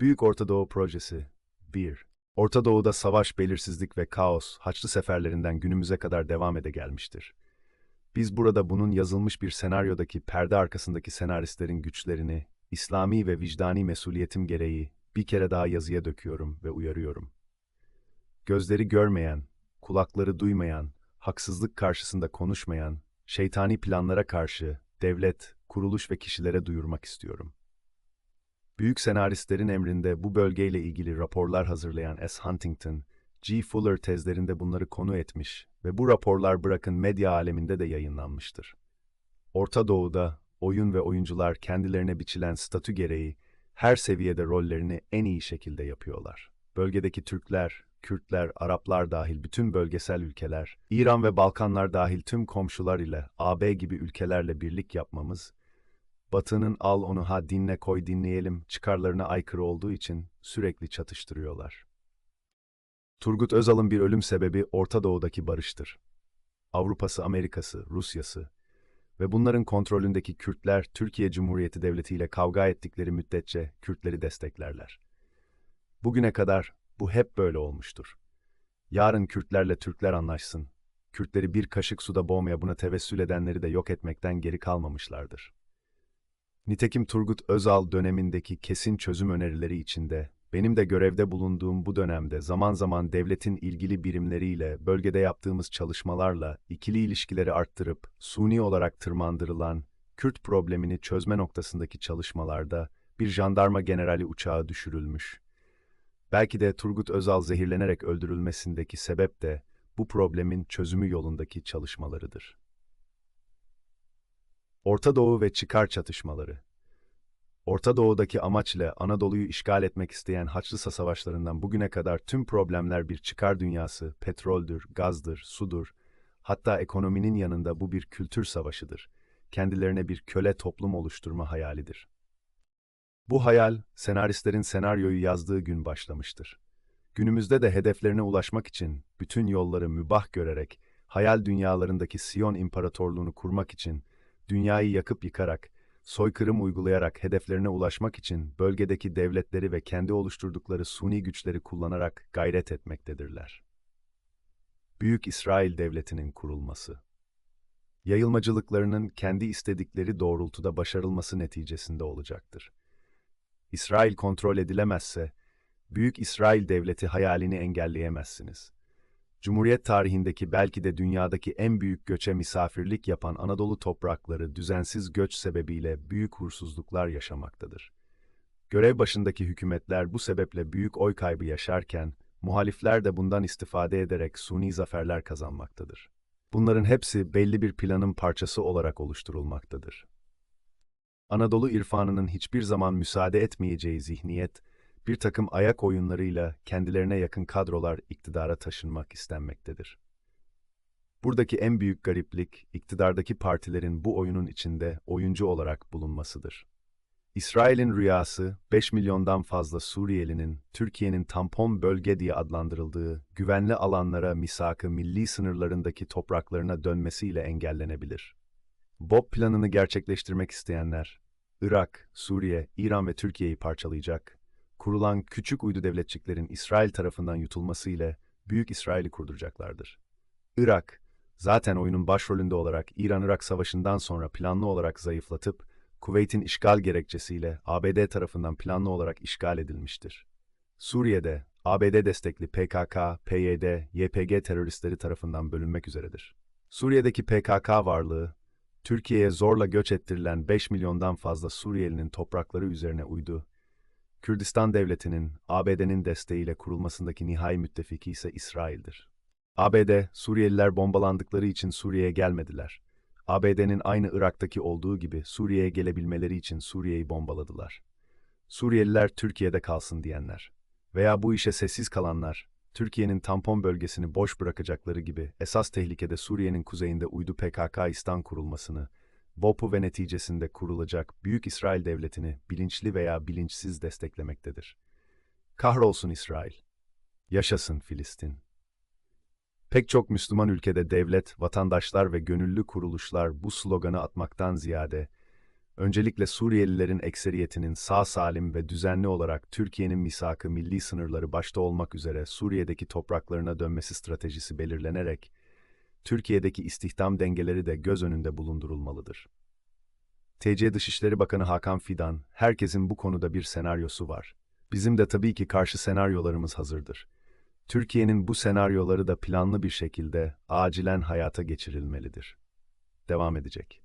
Büyük Orta Doğu Projesi 1. Orta Doğu'da savaş, belirsizlik ve kaos Haçlı seferlerinden günümüze kadar devam ede gelmiştir. Biz burada bunun yazılmış bir senaryodaki perde arkasındaki senaristlerin güçlerini, İslami ve vicdani mesuliyetim gereği bir kere daha yazıya döküyorum ve uyarıyorum. Gözleri görmeyen, kulakları duymayan, haksızlık karşısında konuşmayan, şeytani planlara karşı devlet, kuruluş ve kişilere duyurmak istiyorum. Büyük senaristlerin emrinde bu bölgeyle ilgili raporlar hazırlayan S. Huntington, G. Fuller tezlerinde bunları konu etmiş ve bu raporlar bırakın medya aleminde de yayınlanmıştır. Orta Doğu'da oyun ve oyuncular kendilerine biçilen statü gereği her seviyede rollerini en iyi şekilde yapıyorlar. Bölgedeki Türkler, Kürtler, Araplar dahil bütün bölgesel ülkeler, İran ve Balkanlar dahil tüm komşular ile AB gibi ülkelerle birlik yapmamız, Batı'nın al onu ha dinle koy dinleyelim çıkarlarına aykırı olduğu için sürekli çatıştırıyorlar. Turgut Özal'ın bir ölüm sebebi Orta Doğu'daki barıştır. Avrupa'sı, Amerika'sı, Rusya'sı ve bunların kontrolündeki Kürtler Türkiye Cumhuriyeti Devleti ile kavga ettikleri müddetçe Kürtleri desteklerler. Bugüne kadar bu hep böyle olmuştur. Yarın Kürtlerle Türkler anlaşsın. Kürtleri bir kaşık suda boğmaya buna tevessül edenleri de yok etmekten geri kalmamışlardır. Nitekim Turgut Özal dönemindeki kesin çözüm önerileri içinde, benim de görevde bulunduğum bu dönemde zaman zaman devletin ilgili birimleriyle bölgede yaptığımız çalışmalarla ikili ilişkileri arttırıp suni olarak tırmandırılan Kürt problemini çözme noktasındaki çalışmalarda bir jandarma generali uçağı düşürülmüş. Belki de Turgut Özal zehirlenerek öldürülmesindeki sebep de bu problemin çözümü yolundaki çalışmalarıdır. Orta Doğu ve çıkar çatışmaları. Orta Doğu'daki amaçla Anadolu'yu işgal etmek isteyen Haçlısa savaşlarından bugüne kadar tüm problemler bir çıkar dünyası, petroldür, gazdır, sudur, hatta ekonominin yanında bu bir kültür savaşıdır. Kendilerine bir köle toplum oluşturma hayalidir. Bu hayal, senaristlerin senaryoyu yazdığı gün başlamıştır. Günümüzde de hedeflerine ulaşmak için bütün yolları mübah görerek, hayal dünyalarındaki Siyon İmparatorluğunu kurmak için, dünyayı yakıp yıkarak, soykırım uygulayarak hedeflerine ulaşmak için bölgedeki devletleri ve kendi oluşturdukları suni güçleri kullanarak gayret etmektedirler. Büyük İsrail Devleti'nin kurulması Yayılmacılıklarının kendi istedikleri doğrultuda başarılması neticesinde olacaktır. İsrail kontrol edilemezse, Büyük İsrail Devleti hayalini engelleyemezsiniz. Cumhuriyet tarihindeki belki de dünyadaki en büyük göçe misafirlik yapan Anadolu toprakları düzensiz göç sebebiyle büyük hursuzluklar yaşamaktadır. Görev başındaki hükümetler bu sebeple büyük oy kaybı yaşarken, muhalifler de bundan istifade ederek suni zaferler kazanmaktadır. Bunların hepsi belli bir planın parçası olarak oluşturulmaktadır. Anadolu irfanının hiçbir zaman müsaade etmeyeceği zihniyet, bir takım ayak oyunlarıyla kendilerine yakın kadrolar iktidara taşınmak istenmektedir. Buradaki en büyük gariplik, iktidardaki partilerin bu oyunun içinde oyuncu olarak bulunmasıdır. İsrail'in rüyası, 5 milyondan fazla Suriyelinin, Türkiye'nin tampon bölge diye adlandırıldığı güvenli alanlara misakı milli sınırlarındaki topraklarına dönmesiyle engellenebilir. Bob planını gerçekleştirmek isteyenler, Irak, Suriye, İran ve Türkiye'yi parçalayacak, kurulan küçük uydu devletçiklerin İsrail tarafından yutulması ile Büyük İsrail'i kurduracaklardır. Irak, zaten oyunun başrolünde olarak İran-Irak Savaşı'ndan sonra planlı olarak zayıflatıp, Kuveyt'in işgal gerekçesiyle ABD tarafından planlı olarak işgal edilmiştir. Suriye'de, ABD destekli PKK, PYD, YPG teröristleri tarafından bölünmek üzeredir. Suriye'deki PKK varlığı, Türkiye'ye zorla göç ettirilen 5 milyondan fazla Suriyelinin toprakları üzerine uydu Kürdistan Devleti'nin ABD'nin desteğiyle kurulmasındaki nihai müttefiki ise İsrail'dir. ABD, Suriyeliler bombalandıkları için Suriye'ye gelmediler. ABD'nin aynı Irak'taki olduğu gibi Suriye'ye gelebilmeleri için Suriye'yi bombaladılar. Suriyeliler Türkiye'de kalsın diyenler veya bu işe sessiz kalanlar, Türkiye'nin tampon bölgesini boş bırakacakları gibi esas tehlikede Suriye'nin kuzeyinde uydu PKK-İstan kurulmasını, BOP'u ve neticesinde kurulacak Büyük İsrail Devleti'ni bilinçli veya bilinçsiz desteklemektedir. Kahrolsun İsrail. Yaşasın Filistin. Pek çok Müslüman ülkede devlet, vatandaşlar ve gönüllü kuruluşlar bu sloganı atmaktan ziyade, Öncelikle Suriyelilerin ekseriyetinin sağ salim ve düzenli olarak Türkiye'nin misakı milli sınırları başta olmak üzere Suriye'deki topraklarına dönmesi stratejisi belirlenerek, Türkiye'deki istihdam dengeleri de göz önünde bulundurulmalıdır. TC Dışişleri Bakanı Hakan Fidan, herkesin bu konuda bir senaryosu var. Bizim de tabii ki karşı senaryolarımız hazırdır. Türkiye'nin bu senaryoları da planlı bir şekilde acilen hayata geçirilmelidir. Devam edecek.